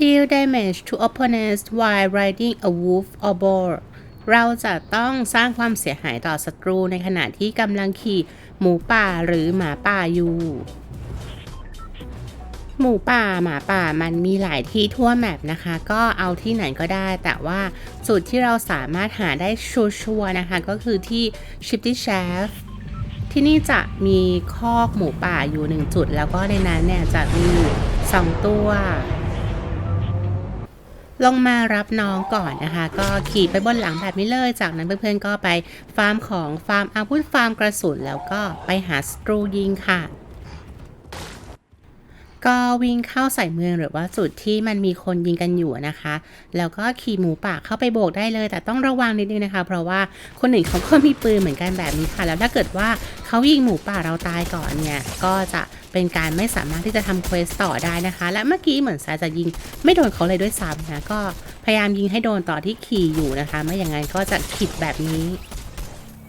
deal damage to opponents while riding a wolf or boar เราจะต้องสร้างความเสียหายต่อศัตรูในขณะที่กำลังขี่หมูป่าหรือหมาป่าอยู่ หมูป่าหมาป่ามันมีหลายที่ทั่วแมปนะคะ ก็เอาที่ไหนก็ได้ แต่ว่าจุดที่เราสามารถหาได้ชัวร์นะคะ ก็คือที่ Shifty Shaft ที่นี่จะมีคอกหมูป่าอยู่หนึ่งจุด แล้วก็ในนั้นเนี่ยจะมีอยู่สองตัว ลงมารับน้องก่อนนะคะ ก็ขี่ไปบนหลังแบบนี้เลย จากนั้นเพื่อนๆก็ไปฟาร์มของฟาร์มอาวุธฟาร์มกระสุนแล้วก็ไปหาสตรูยิงค่ะ ก็วิ่งเข้าใส่เมืองหรือว่าจุดที่มันมีคนยิงกันอยู่นะคะ แล้วก็ขี่หมูป่าเข้าไปโบกได้เลย แต่ต้องระวังนิดนึงนะคะ เพราะว่าคนอื่นเขาก็มีปืนเหมือนกันแบบนี้ค่ะ แล้วถ้าเกิดว่าเขายิงหมูป่าเราตายก่อนเนี่ย ก็จะเป็นการไม่สามารถที่จะทำเควสต่อได้นะคะ และเมื่อกี้เหมือนสายจะยิงไม่โดนเขาเลยด้วยซ้ำนะ ก็พยายามยิงให้โดนต่อที่ขี่อยู่นะคะ ไม่อย่างนั้นก็จะขิดแบบนี้